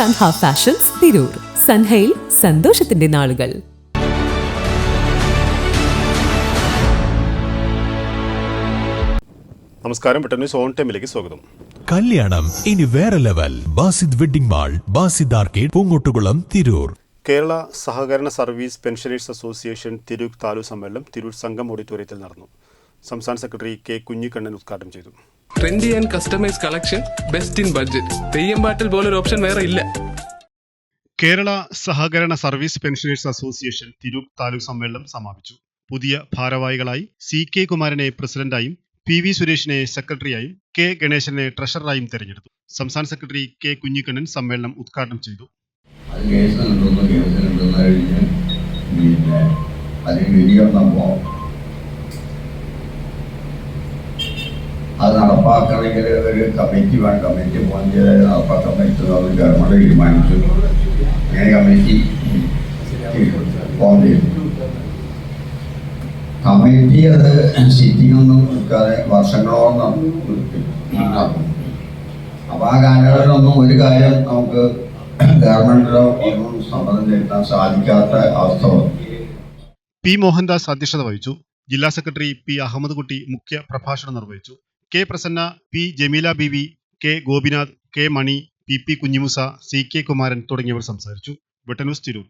Sanha fashions Tirur സൻഹയിൽ സന്തോഷത്തിന്റെ നാളുകൾ നമസ്കാരം. പെട്ടെന്ന് സോൺ ടൈമിലേക്ക് സ്വാഗതം. കല്യാണം ഇനി വേറെ level Basid wedding mall Basid arcade Poongottukulam Tirur. Kerala സഹകരണ service pensioners association Tirur taluk സമ്മേളനം തിരൂർ സംഘം ഓഡിറ്റോറിയത്തിൽ നടന്നു. സംസ്ഥാന സെക്രട്ടറി കെ കുഞ്ഞിക്കണ്ണൻ ഉദ്ഘാടനം ചെയ്തു. Trendy and customise collection best in budget Theyyam പാട്ടിൽ പോലൊരു ഓപ്ഷൻ വേറെ ഇല്ല. കേരള സഹകരണ service pensioners association Tirur taluk സമ്മേളനം സമാപിച്ചു. പുതിയ ഭാരവാഹികളായി സി കെ കുമാരനെ പ്രസിഡന്റായും പി വി സുരേഷിനെ സെക്രട്ടറിയായും കെ ഗണേശനെ ട്രഷററായും തെരഞ്ഞെടുത്തു. സംസ്ഥാന സെക്രട്ടറി കെ കുഞ്ഞിക്കണ്ണൻ സമ്മേളനം ഉദ്ഘാടനം ചെയ്തു. അത് കഴിഞ്ഞ് പിന്നെ അതിന് വിധി വന്നപ്പോൾ നടപ്പാക്കണമെങ്കിൽ ഒരു കമ്മിറ്റി വേണം. കമ്മിറ്റി ഫോൺ ചെയ്ത് നടപ്പാക്കാൻ പറ്റുന്നത് ഗവൺമെന്റ് തീരുമാനിച്ചു. അങ്ങനെ കമ്മിറ്റി ഫോം ചെയ്തു. കമ്മിറ്റി അത് നിൽക്കാതെ വർഷങ്ങളോളം അപ്പൊ ആ കാലയളവിലൊന്നും ഒരു കാര്യം നമുക്ക് ഗവൺമെന്റിലോ ഒന്നും സമ്മതം ചെലുത്താൻ സാധിക്കാത്ത അവസ്ഥ പി മോഹൻദാസ് അധ്യക്ഷത വഹിച്ചു. ജില്ലാ സെക്രട്ടറി പി അഹമ്മദ് കുട്ടി മുഖ്യ പ്രഭാഷണം നിർവഹിച്ചു. K Prasanna P Jameela Beevi K Gopinath K Mani P P Kunhimusa C K Kumaran തുടങ്ങിയവർ സംസാരിച്ചു. വെട്ടന്യൂസ് തിരൂർ.